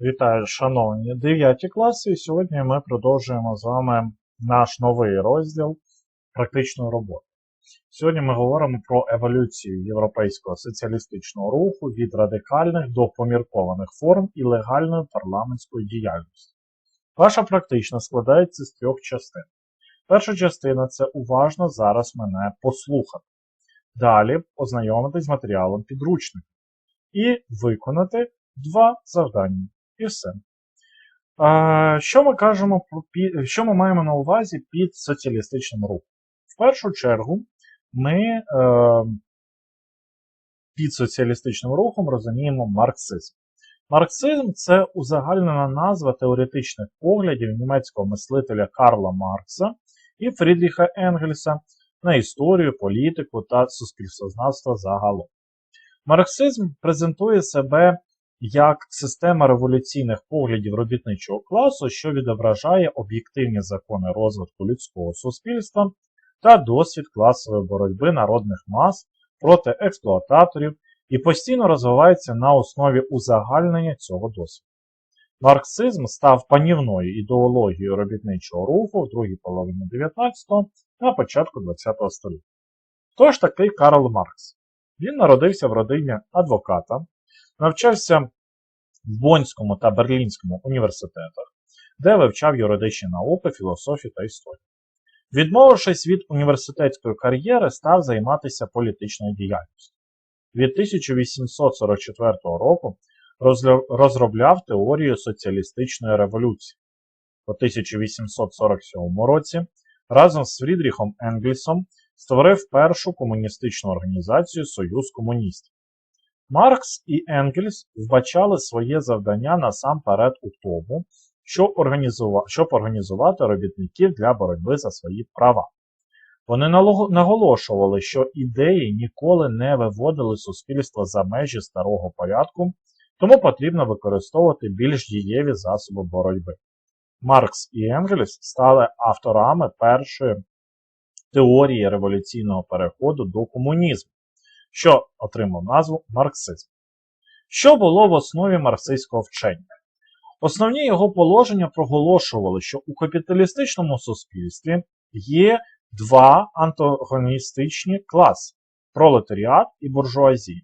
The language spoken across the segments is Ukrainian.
Вітаю, шановні 9 класи, і сьогодні ми продовжуємо з вами наш новий розділ практичної роботи. Сьогодні ми говоримо про еволюцію європейського соціалістичного руху від радикальних до поміркованих форм і легальної парламентської діяльності. Ваша практична складається з трьох частин. Перша частина це уважно зараз мене послухати. Далі ознайомитись з матеріалом підручника і виконати два завдання. І все. А, Що ми кажемо що ми маємо на увазі під соціалістичним рухом? В першу чергу, ми е, під соціалістичним рухом розуміємо марксизм. Марксизм це узагальнена назва теоретичних поглядів німецького мислителя Карла Маркса і Фрідріха Енгельса на історію, політику та суспільствознавство загалом. Марксизм презентує себе як система революційних поглядів робітничого класу, що відображає об'єктивні закони розвитку людського суспільства та досвід класової боротьби народних мас проти експлуататорів і постійно розвивається на основі узагальнення цього досвіду. Марксизм став панівною ідеологією робітничого руху в другій половині 19-го та початку 20-го століття. Хто ж такий Карл Маркс? Він народився в родині адвоката, навчався в Боннському та Берлінському університетах, де вивчав юридичні науки, філософію та історію. Відмовившись від університетської кар'єри, став займатися політичною діяльністю. Від 1844 року розробляв теорію соціалістичної революції. У 1847 році разом з Фрідріхом Енгельсом створив першу комуністичну організацію Союз комуністів. Маркс і Енгельс вбачали своє завдання насамперед у тому, щоб, організува... щоб організувати робітників для боротьби за свої права. Вони наголошували, що ідеї ніколи не виводили суспільство за межі старого порядку, тому потрібно використовувати більш дієві засоби боротьби. Маркс і Енгельс стали авторами першої теорії революційного переходу до комунізму, що отримав назву марксизм. Що було в основі марксистського вчення? Основні його положення проголошували, що у капіталістичному суспільстві є два антагоністичні класи пролетаріат і буржуазія.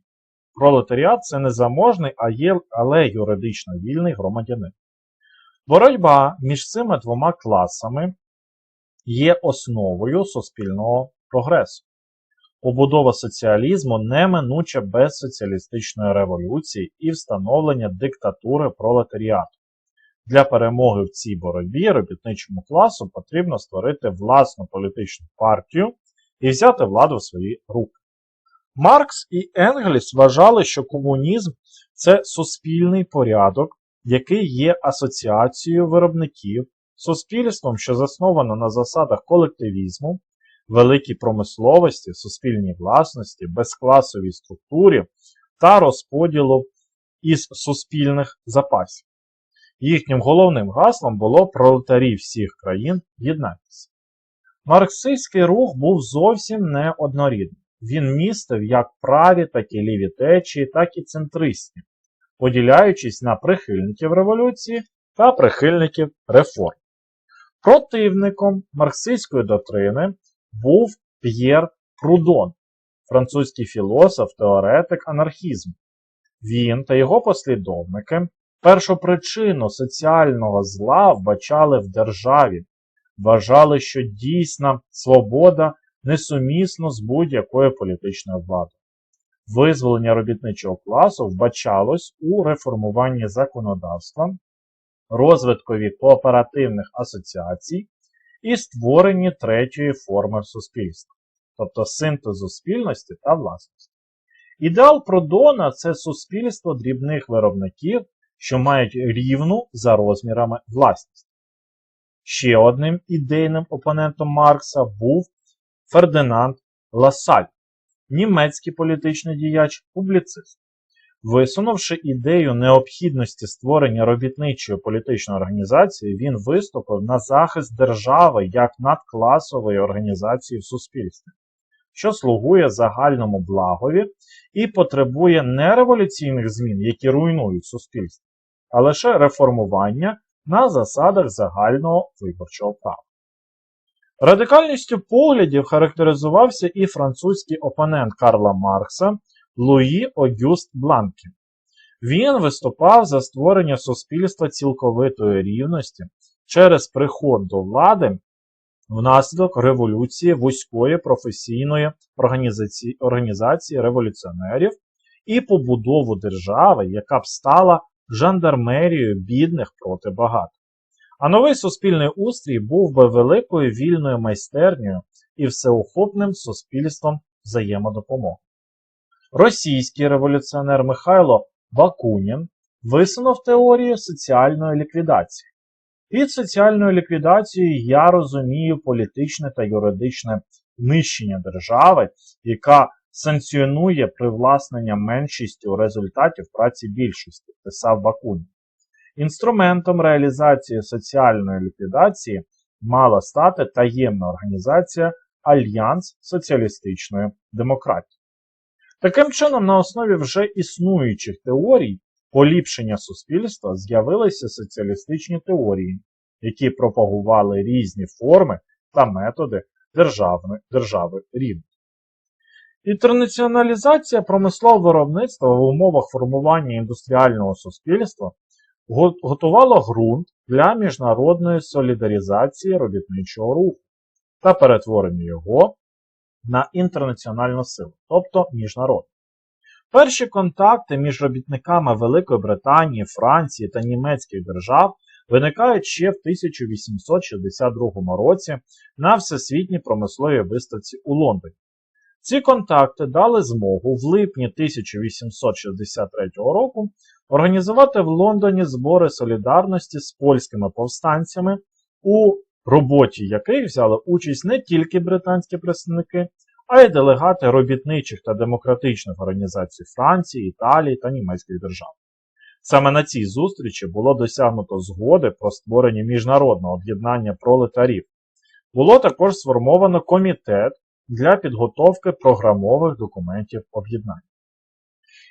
Пролетаріат це не заможний, але юридично вільний громадянин. Боротьба між цими двома класами є основою суспільного прогресу. Побудова соціалізму неминуча без соціалістичної революції і встановлення диктатури пролетаріату. Для перемоги в цій боротьбі робітничому класу потрібно створити власну політичну партію і взяти владу в свої руки. Маркс і Енгельс вважали, що комунізм це суспільний порядок, який є асоціацією виробників, суспільством, що засновано на засадах колективізму, великій промисловості, суспільній власності, безкласовій структурі та розподілу із суспільних запасів. Їхнім головним гаслом було пролетарі всіх країн єднайтеся. Марксистський рух був зовсім не однорідний. Він містив як праві, так і ліві течії, так і центристів, поділяючись на прихильників революції та прихильників реформ. Противником марксистської доктрини був П'єр Прудон, французький філософ, теоретик анархізму. Він та його послідовники першопричину соціального зла вбачали в державі, вважали, що дійсна свобода несумісна з будь-якою політичною владою. Визволення робітничого класу вбачалось у реформуванні законодавства, розвиткові кооперативних асоціацій і створенні третьої форми суспільства, тобто синтезу спільності та власності. Ідеал Продона це суспільство дрібних виробників, що мають рівну за розмірами власність. Ще одним ідейним опонентом Маркса був Фердинанд Ласаль, німецький політичний діяч, публіцист. Висунувши ідею необхідності створення робітничої політичної організації, він виступив на захист держави як надкласової організації в суспільстві, що слугує загальному благові і потребує не революційних змін, які руйнують суспільство, а лише реформування на засадах загального виборчого права. Радикальністю поглядів характеризувався і французький опонент Карла Маркса Луї Огюст Бланкі. Він виступав за створення суспільства цілковитої рівності через приход до влади внаслідок революції вузької професійної організації, організації революціонерів і побудову держави, яка б стала жандармерією бідних проти багатих. А новий суспільний устрій був би великою вільною майстернею і всеохопним суспільством взаємодопомоги. Російський революціонер Михайло Бакунін висунув теорію соціальної ліквідації. Під соціальною ліквідацією я розумію політичне та юридичне нищення держави, яка санкціонує привласнення меншістю результатів праці більшості, писав Бакунін. Інструментом реалізації соціальної ліквідації мала стати таємна організація Альянс соціалістичної демократії. Таким чином, на основі вже існуючих теорій поліпшення суспільства з'явилися соціалістичні теорії, які пропагували різні форми та методи державної, держави рівня. Інтернаціоналізація промислового виробництва в умовах формування індустріального суспільства готувала ґрунт для міжнародної солідарізації робітничого руху та перетворення його на інтернаціональну силу, тобто міжнародну. Перші контакти між робітниками Великої Британії, Франції та німецьких держав виникають ще в 1862 році на Всесвітній промисловій виставці у Лондоні. Ці контакти дали змогу в липні 1863 року організувати в Лондоні збори солідарності з польськими повстанцями, у роботі яких взяли участь не тільки британські представники, а й делегати робітничих та демократичних організацій Франції, Італії та німецьких держав. Саме на цій зустрічі було досягнуто згоди про створення міжнародного об'єднання пролетарів. Було також сформовано комітет для підготовки програмових документів об'єднання.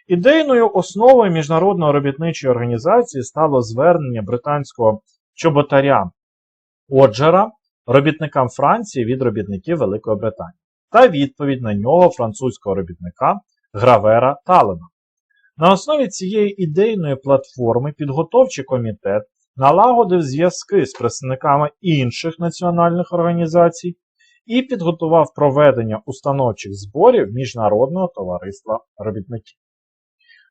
Ідейною основою міжнародної робітничої організації стало звернення британського чоботаря Оджера робітникам Франції від робітників Великої Британії та відповідь на нього французького робітника Гравера Талена. На основі цієї ідейної платформи підготовчий комітет налагодив зв'язки з представниками інших національних організацій і підготував проведення установчих зборів Міжнародного товариства робітників.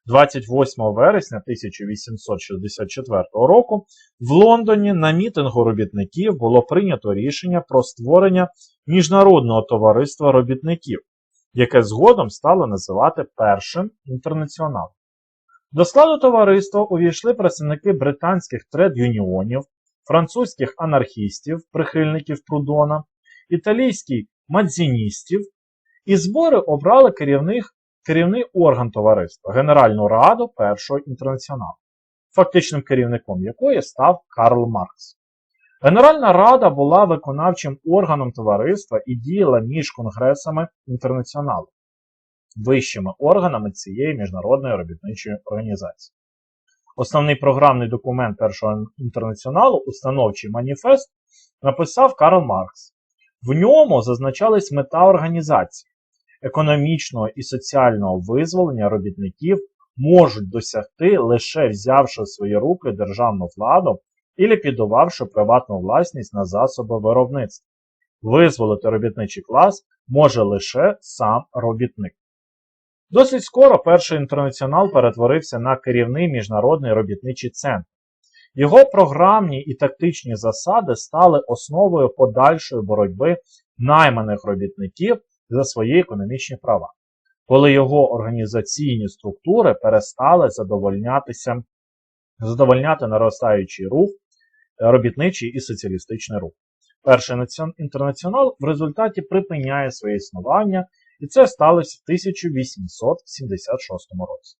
28 вересня 1864 року в Лондоні на мітингу робітників було прийнято рішення про створення Міжнародного товариства робітників, яке згодом стало називати Першим інтернаціоналом. До складу товариства увійшли представники британських тред-юніонів, французьких анархістів, прихильників Прудона, італійських мадзіністів, і збори обрали керівних керівний орган товариства Генеральну Раду Першого інтернаціоналу, фактичним керівником якої став Карл Маркс. Генеральна Рада була виконавчим органом товариства і діяла між конгресами інтернаціоналу, вищими органами цієї міжнародної робітничої організації. Основний програмний документ Першого інтернаціоналу, установчий маніфест, написав Карл Маркс. В ньому зазначались мета організації, економічного і соціального визволення робітників можуть досягти лише взявши в свої руки державну владу і ліквідувавши приватну власність на засоби виробництва. Визволити робітничий клас може лише сам робітник. Досить скоро перший інтернаціонал перетворився на керівний міжнародний робітничий центр. Його програмні і тактичні засади стали основою подальшої боротьби найманих робітників за свої економічні права, коли його організаційні структури перестали задовольнятися, задовольняти наростаючий рух, робітничий і соціалістичний рух. Перший інтернаціонал в результаті припиняє своє існування, і це сталося в 1876 році.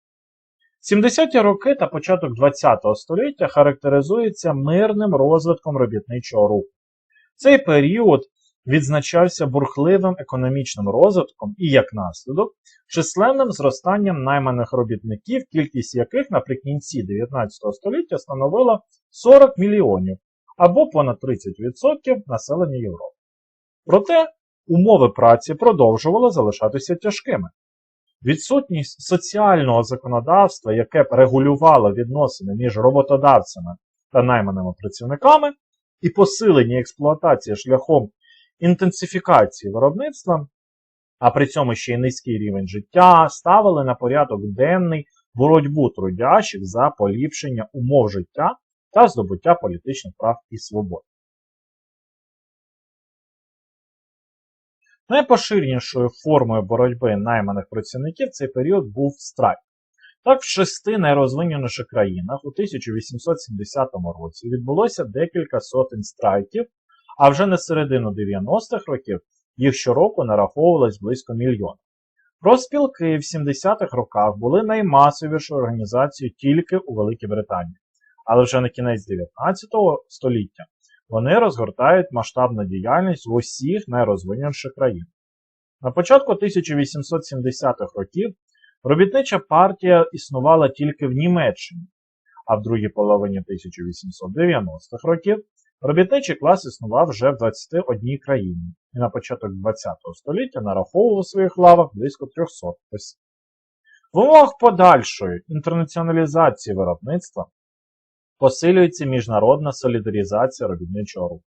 70-ті роки та початок ХХ століття характеризується мирним розвитком робітничого руху. Цей період відзначався бурхливим економічним розвитком і, як наслідок, численним зростанням найманих робітників, кількість яких наприкінці 19 століття становила 40 мільйонів або понад 30% населення Європи. Проте умови праці продовжували залишатися тяжкими. Відсутність соціального законодавства, яке б регулювало відносини між роботодавцями та найманими працівниками, і посилення експлуатації шляхом інтенсифікації виробництва, а при цьому ще й низький рівень життя, ставили на порядок денний боротьбу трудящих за поліпшення умов життя та здобуття політичних прав і свобод. Найпоширенішою формою боротьби найманих працівників цей період був страйк. Так, в шести найрозвиненіших країнах у 1870 році відбулося декілька сотень страйків, а вже на середину 90-х років їх щороку нараховувалось близько мільйона. Профспілки в 70-х роках були наймасовішою організацією тільки у Великій Британії, але вже на кінець 19 століття вони розгортають масштабну діяльність в усіх найрозвиненіших країнах. На початку 1870-х років робітнича партія існувала тільки в Німеччині, а в другій половині 1890-х років робітничий клас існував вже в 21 країні і на початок ХХ століття нараховував у своїх лавах близько 300 осіб. В умовах подальшої інтернаціоналізації виробництва посилюється міжнародна солідарізація робітничого руху.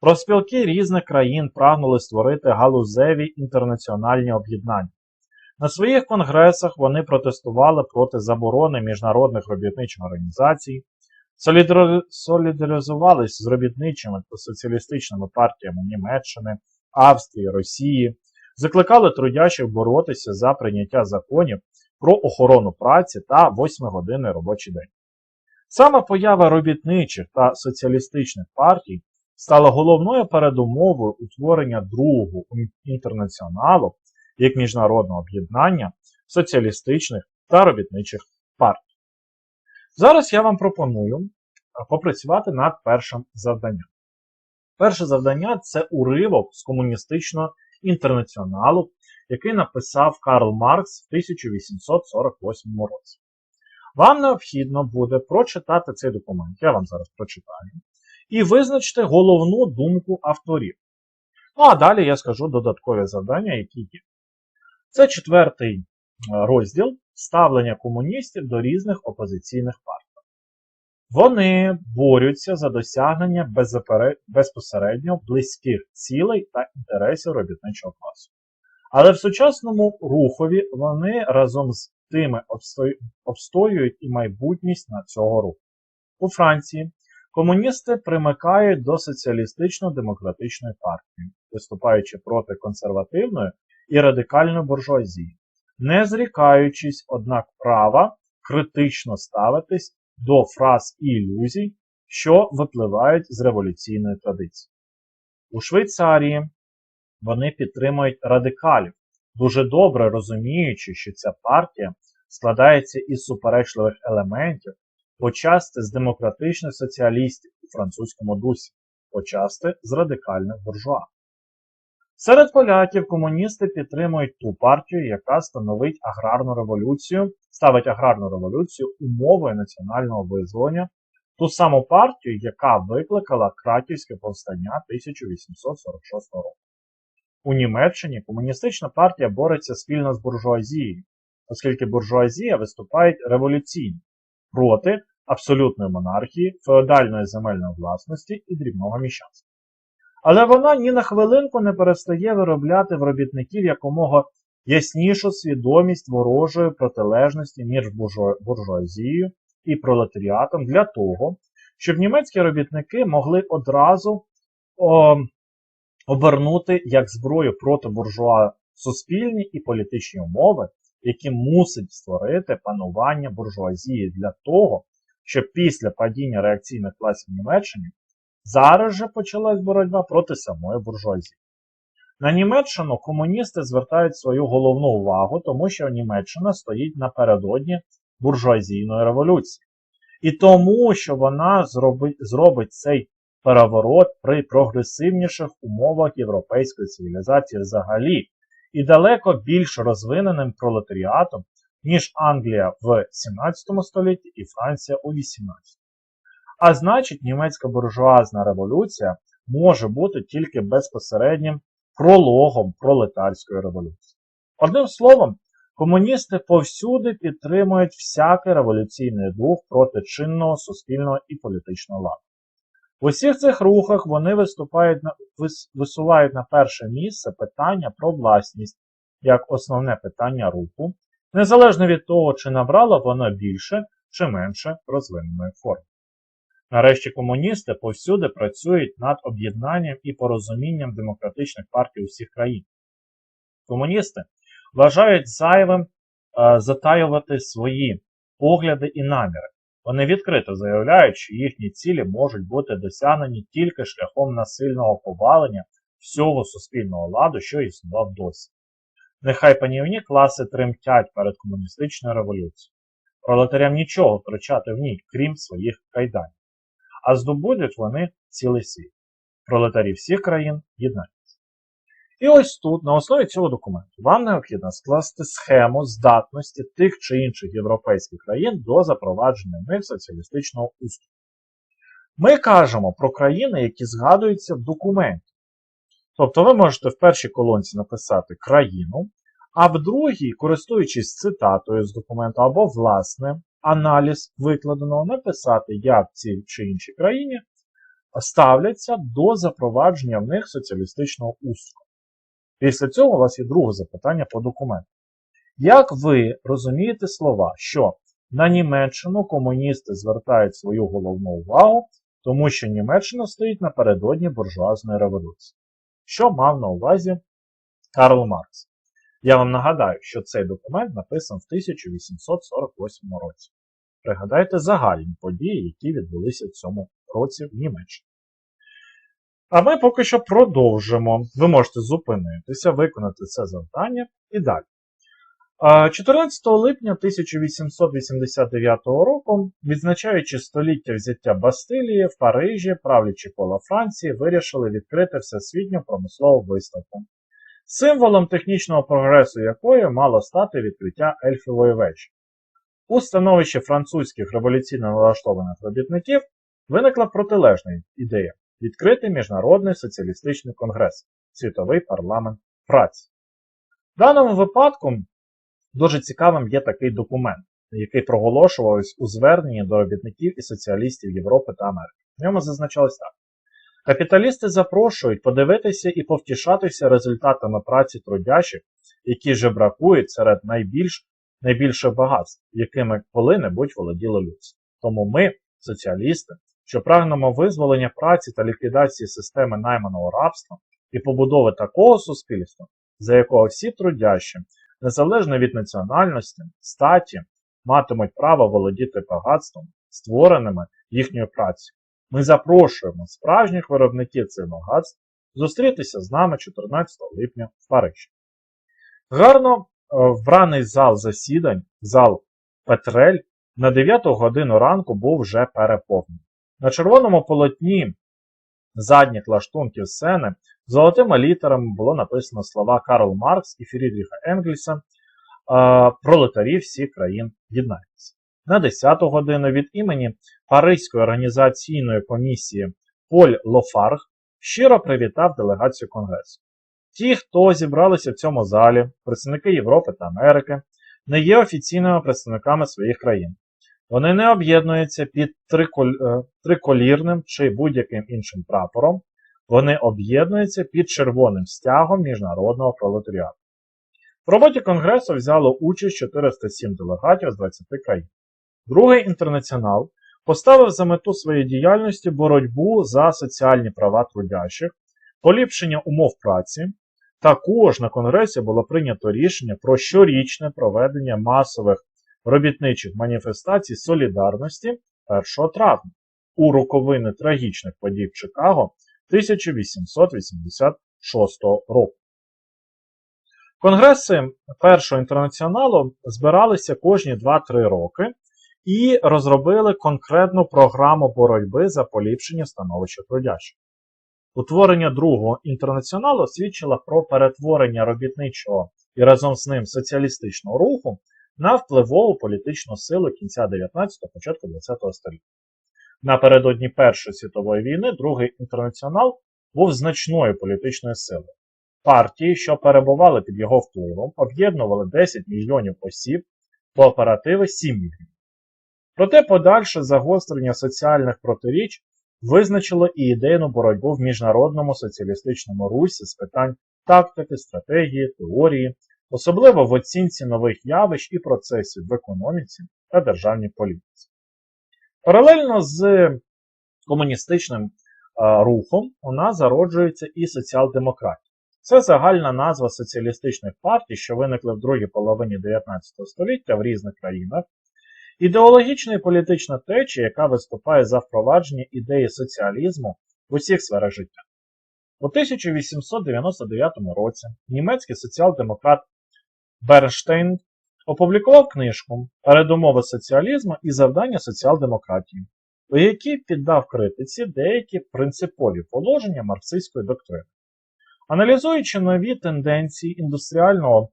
Профспілки різних країн прагнули створити галузеві інтернаціональні об'єднання. На своїх конгресах вони протестували проти заборони міжнародних робітничих організацій, солідаризувались з робітничими та соціалістичними партіями Німеччини, Австрії, Росії, закликали трудящих боротися за прийняття законів про охорону праці та 8-годинний робочий день. Саме поява робітничих та соціалістичних партій стала головною передумовою утворення другого інтернаціоналу як міжнародного об'єднання соціалістичних та робітничих партій. Зараз я вам пропоную попрацювати над першим завданням. Перше завдання це уривок з комуністичного інтернаціоналу, який написав Карл Маркс в 1848 році. Вам необхідно буде прочитати цей документ, я вам зараз прочитаю, і визначити головну думку авторів. Ну а далі я скажу додаткові завдання, які є. Це четвертий розділ ставлення комуністів до різних опозиційних партій. Вони борються за досягнення безпосередньо близьких цілей та інтересів робітничого класу. Але в сучасному рухові вони разом з тими обстоюють і майбутність на цього руху. У Франції комуністи примикають до соціалістично-демократичної партії, виступаючи проти консервативної і радикальної буржуазії, не зрікаючись, однак, права критично ставитись до фраз і ілюзій, що випливають з революційної традиції. У Швейцарії вони підтримують радикалів, дуже добре розуміючи, що ця партія складається із суперечливих елементів, почасти з демократичних соціалістів у французькому дусі, почасти з радикальних буржуа. Серед поляків комуністи підтримують ту партію, яка становить аграрну революцію, ставить аграрну революцію умовою національного визволення, ту саму партію, яка викликала Краківське повстання 1846 року. У Німеччині комуністична партія бореться спільно з буржуазією, оскільки буржуазія виступає революційно проти абсолютної монархії, феодальної земельної власності і дрібного міщанства. Але вона ні на хвилинку не перестає виробляти в робітників якомога яснішу свідомість ворожої протилежності між буржуазією і пролетаріатом для того, щоб німецькі робітники могли одразу о, обернути як зброю проти буржуа суспільні і політичні умови, які мусить створити панування буржуазії для того, щоб після падіння реакційних класів в Німеччині зараз же почалась боротьба проти самої буржуазії. На Німеччину комуністи звертають свою головну увагу, тому що Німеччина стоїть напередодні буржуазійної революції. І тому, що вона зробить, зробить цей переворот при прогресивніших умовах європейської цивілізації взагалі і далеко більш розвиненим пролетаріатом, ніж Англія в 17 столітті і Франція у 18. А значить, німецька буржуазна революція може бути тільки безпосереднім прологом пролетарської революції. Одним словом, комуністи повсюди підтримують всякий революційний дух проти чинного суспільного і політичного ладу. В усіх цих рухах вони виступають висувають на перше місце питання про власність як основне питання руху, незалежно від того, чи набрало воно більше чи менше розвиненої форми. Нарешті комуністи повсюди працюють над об'єднанням і порозумінням демократичних партій усіх країн. Комуністи вважають зайвим е, затаювати свої погляди і наміри. Вони відкрито заявляють, що їхні цілі можуть бути досягнені тільки шляхом насильного повалення всього суспільного ладу, що існував досі. Нехай панівні класи тремтять перед комуністичною революцією. Пролетарям нічого втрачати в ній, крім своїх кайданів. А здобудуть вони цілий світ. Пролетарі всіх країн єднаються. І ось тут, на основі цього документу, вам необхідно скласти схему здатності тих чи інших європейських країн до запровадження них соціалістичного устрою. Ми кажемо про країни, які згадуються в документі. Тобто ви можете в першій колонці написати країну, а в другій, користуючись цитатою з документу або власне аналіз викладеного, написати, як ці чи інші країні ставляться до запровадження в них соціалістичного устрою. Після цього у вас є друге запитання по документу. Як ви розумієте слова, що на Німеччину комуністи звертають свою головну увагу, тому що Німеччина стоїть напередодні буржуазної революції? Що мав на увазі Карл Маркс? Я вам нагадаю, що цей документ написан в 1848 році. Пригадайте загальні події, які відбулися в цьому році в Німеччині. А ми поки що продовжимо. Ви можете зупинитися, виконати це завдання і далі. 14 липня 1889 року, відзначаючи століття взяття Бастилії в Парижі, правлячі кола Франції вирішили відкрити всесвітню промислову виставку, символом технічного прогресу якої мало стати відкриття Ельфової вечі. У становищі французьких революційно налаштованих робітників виникла протилежна ідея відкрити Міжнародний соціалістичний конгрес, світовий парламент праці. В даному випадку дуже цікавим є такий документ, який проголошувався у зверненні до робітників і соціалістів Європи та Америки. В ньому зазначалось так. Капіталісти запрошують подивитися і повтішатися результатами праці трудящих, які же бракують серед найбільш, найбільших багатств, якими коли-небудь володіло людство. Тому ми, соціалісти, що прагнемо визволення праці та ліквідації системи найманого рабства і побудови такого суспільства, за якого всі трудящі, незалежно від національності, статі, матимуть право володіти багатством, створеними їхньою працею. Ми запрошуємо справжніх виробників цих багатств зустрітися з нами 14 липня в Парижі. Гарно е, вбраний зал засідань, зал Петрель, на 9 годину ранку був вже переповнений. На червоному полотні задніх лаштунків сцени золотими літерами було написано слова Карл Маркс і Фрідріха Енгельса пролетарі всіх країн єднаються. На 10 годину від імені Паризької організаційної комісії Поль Лофарг щиро привітав делегацію Конгресу. Ті, хто зібралися в цьому залі, представники Європи та Америки, не є офіційними представниками своїх країн. Вони не об'єднуються під триколірним чи будь-яким іншим прапором, вони об'єднуються під червоним стягом міжнародного пролетаріату. В роботі Конгресу взяло участь 407 делегатів з 20 країн. Другий інтернаціонал поставив за мету своєї діяльності боротьбу за соціальні права трудящих, поліпшення умов праці. Також на Конгресі було прийнято рішення про щорічне проведення масових робітничих маніфестацій солідарності 1 травня у роковини трагічних подій в Чикаго 1886 року. Конгреси Першого інтернаціоналу збиралися кожні 2-3 роки і розробили конкретну програму боротьби за поліпшення становища трудящих. Утворення другого інтернаціоналу свідчило про перетворення робітничого і разом з ним соціалістичного руху на впливову політичну силу кінця 19-го, початку 20-го століття. Напередодні Першої світової війни другий інтернаціонал був значною політичною силою. Партії, що перебували під його впливом, об'єднували 10 мільйонів осіб, кооперативи 7 мільйонів. Проте подальше загострення соціальних протиріч визначило і ідейну боротьбу в міжнародному соціалістичному русі з питань тактики, стратегії, теорії, особливо в оцінці нових явищ і процесів в економіці та державній політиці. Паралельно з комуністичним рухом у нас зароджується і соціал-демократія. Це загальна назва соціалістичних партій, що виникли в другій половині 19 століття в різних країнах, ідеологічна і політична течія, яка виступає за впровадження ідеї соціалізму в усіх сферах життя. У 1899 році німецький соціал-демократ Бернштейн опублікував книжку Передумови соціалізму і завдання соціал-демократії, у якій піддав критиці деякі принципові положення марксистської доктрини. Аналізуючи нові тенденції індустріального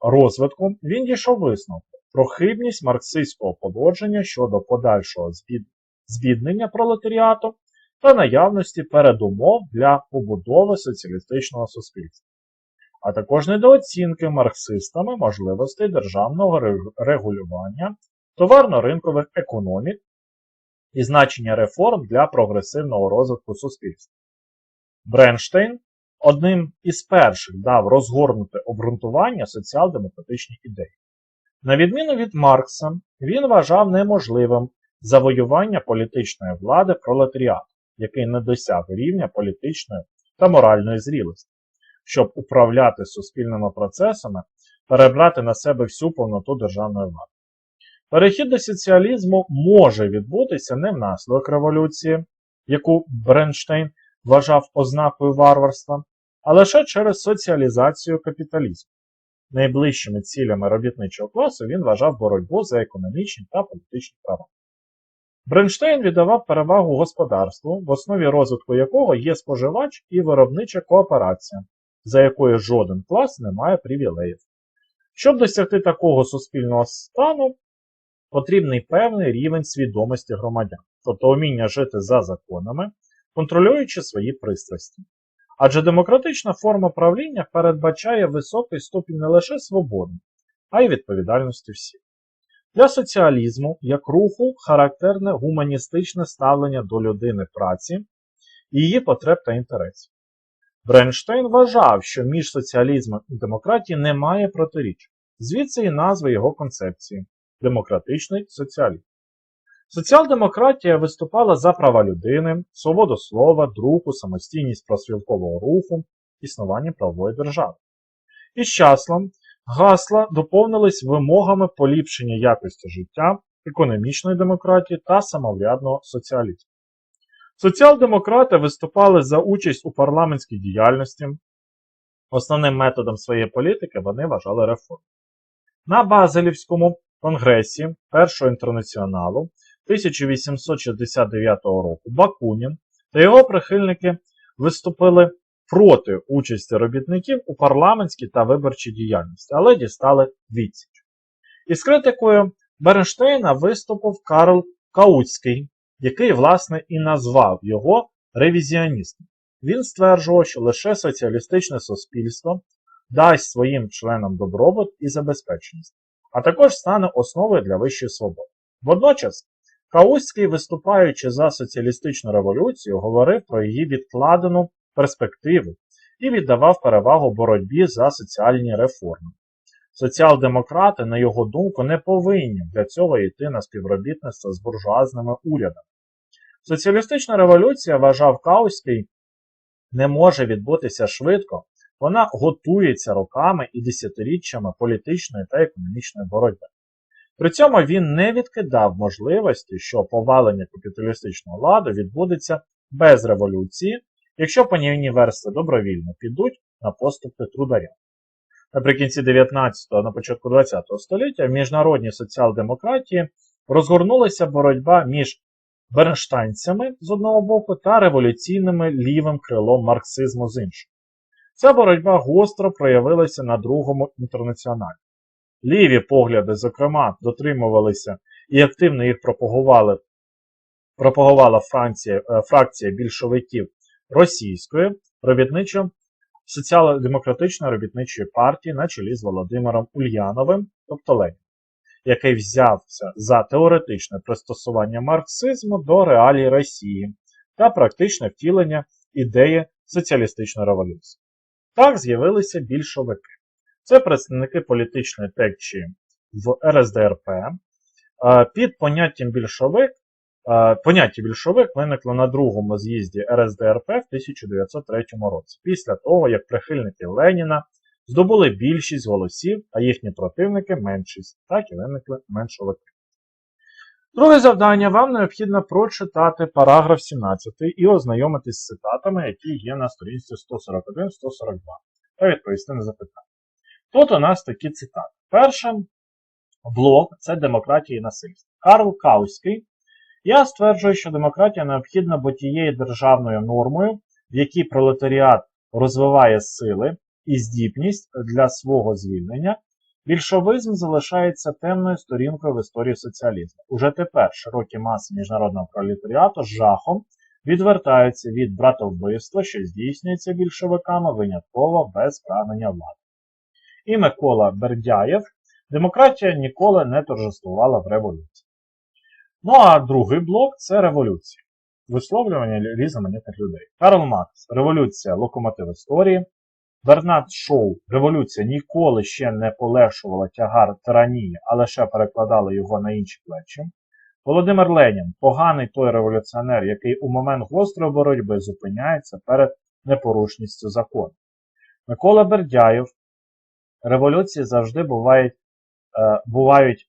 розвитку, він дійшов висновку про хибність марксистського поводження щодо подальшого збід... збіднення пролетаріату та наявності передумов для побудови соціалістичного суспільства, а також недооцінки марксистами можливостей державного регулювання товарно-ринкових економік і значення реформ для прогресивного розвитку суспільства. Бренштейн одним із перших дав розгорнуте обґрунтування соціал-демократичній ідеї. На відміну від Маркса, він вважав неможливим завоювання політичної влади пролетаріату, який не досяг рівня політичної та моральної зрілості, щоб управляти суспільними процесами, перебрати на себе всю повноту державної влади. Перехід до соціалізму може відбутися не внаслідок революції, яку Бренштейн вважав ознакою варварства, а лише через соціалізацію капіталізму. Найближчими цілями робітничого класу він вважав боротьбу за економічні та політичні права. Бренштейн віддавав перевагу господарству, в основі розвитку якого є споживач і виробнича кооперація, за якою жоден клас не має привілеїв. Щоб досягти такого суспільного стану, потрібний певний рівень свідомості громадян, тобто вміння жити за законами, контролюючи свої пристрасті. Адже демократична форма правління передбачає високий ступінь не лише свободи, а й відповідальності всіх. Для соціалізму, як руху, характерне гуманістичне ставлення до людини праці, її потреб та інтересів. Бренштейн вважав, що між соціалізмом і демократією немає протиріч, звідси і назва його концепції демократичний соціалізм. Соціал-демократія виступала за права людини, свободу слова, друку, самостійність просвілкового руху, існування правової держави. І з часом гасла доповнились вимогами поліпшення якості життя, економічної демократії та самоврядного соціалізму. Соціал-демократи виступали за участь у парламентській діяльності. Основним методом своєї політики вони вважали реформу. На Базелівському конгресі Першого інтернаціоналу 1869 року Бакунін та його прихильники виступили проти участі робітників у парламентській та виборчій діяльності, але дістали відсіч. Із критикою Бернштейна виступив Карл Кауцький, який, власне, і назвав його ревізіоністом. Він стверджував, що лише соціалістичне суспільство дасть своїм членам добробут і забезпеченість, а також стане основою для вищої свободи. Водночас, Кауський, виступаючи за соціалістичну революцію, говорив про її відкладену перспективу і віддавав перевагу боротьбі за соціальні реформи. Соціал-демократи, на його думку, не повинні для цього йти на співробітництво з буржуазними урядами. Соціалістична революція, вважав Кауський, не може відбутися швидко, вона готується роками і десятиріччями політичної та економічної боротьби. При цьому він не відкидав можливості, що повалення капіталістичного ладу відбудеться без революції, якщо панівні версти добровільно підуть на поступки трударя. Наприкінці 19-го, на початку 20-го століття в міжнародній соціал-демократії розгорнулася боротьба між бернштайнцями з одного боку та революційними лівим крилом марксизму з іншого. Ця боротьба гостро проявилася на Другому інтернаціоналі. Ліві погляди, зокрема, дотримувалися і активно їх пропагували, пропагувала Франція, е, фракція більшовиків російської робітничо соціал-демократичної робітничої партії на чолі з Володимиром Ульяновим, тобто Ленін, який взявся за теоретичне пристосування марксизму до реалій Росії та практичне втілення ідеї соціалістичної революції. Так з'явилися більшовики. Це представники політичної текчі в РСДРП. Під поняттям більшовик Поняття більшовик виникло на другому з'їзді РСДРП в 1903 році, після того, як прихильники Леніна здобули більшість голосів, а їхні противники меншість, так і виникли меншовики. Друге завдання вам необхідно прочитати параграф 17 і ознайомитись з цитатами, які є на сторінці 141-142, та відповісти на запитання. Тут у нас такі цитати. Перший блок це демократія і насильство. Карл Кауський я стверджую, що демократія необхідна, бо тією державною нормою, в якій пролетаріат розвиває сили і здібність для свого звільнення, більшовизм залишається темною сторінкою в історії соціалізму. Уже тепер широкі маси міжнародного пролетаріату з жахом відвертаються від братовбивства, що здійснюється більшовиками винятково без прагнення влади. І Микола Бердяєв демократія ніколи не торжествувала в революції. Ну а другий блок це революція. Висловлювання різноманітних людей. Карл Маркс Революція локомотив історії. Бернард Шоу Революція ніколи ще не полегшувала тягар тиранії, а лише перекладала його на інші плечі. Володимир Ленін поганий той революціонер, який у момент гострої боротьби зупиняється перед непорушністю закону. Микола Бердяєв Революції завжди бувають, е, бувають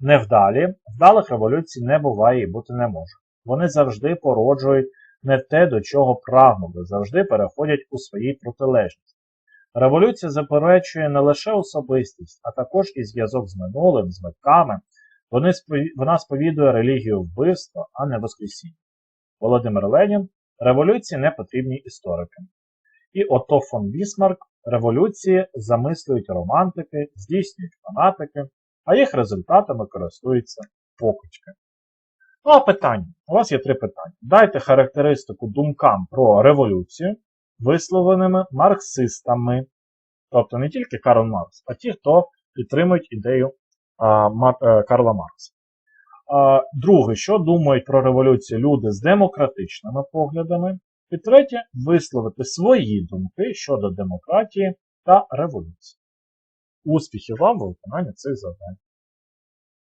невдалі, вдалих революцій не буває і бути не може. Вони завжди породжують не те, до чого прагнули, завжди переходять у своїй протилежність. Революція заперечує не лише особистість, а також і зв'язок з минулим, з спові- Вона сповідує релігію вбивства, а не воскресіння. Володимир Ленін революції не потрібні історики. І Ото фон Бісмарк революції замислюють романтики, здійснюють фанатики, а їх результатами користуються покучки. Ну а питання. У вас є три питання. Дайте характеристику думкам про революцію, висловленими марксистами, тобто не тільки Карл Маркс, а ті, хто підтримують ідею а, Мар, е, Карла Маркса. А, друге, що думають про революцію люди з демократичними поглядами. І третє, висловити свої думки щодо демократії та революції. Успіхів вам у виконанні цих завдань!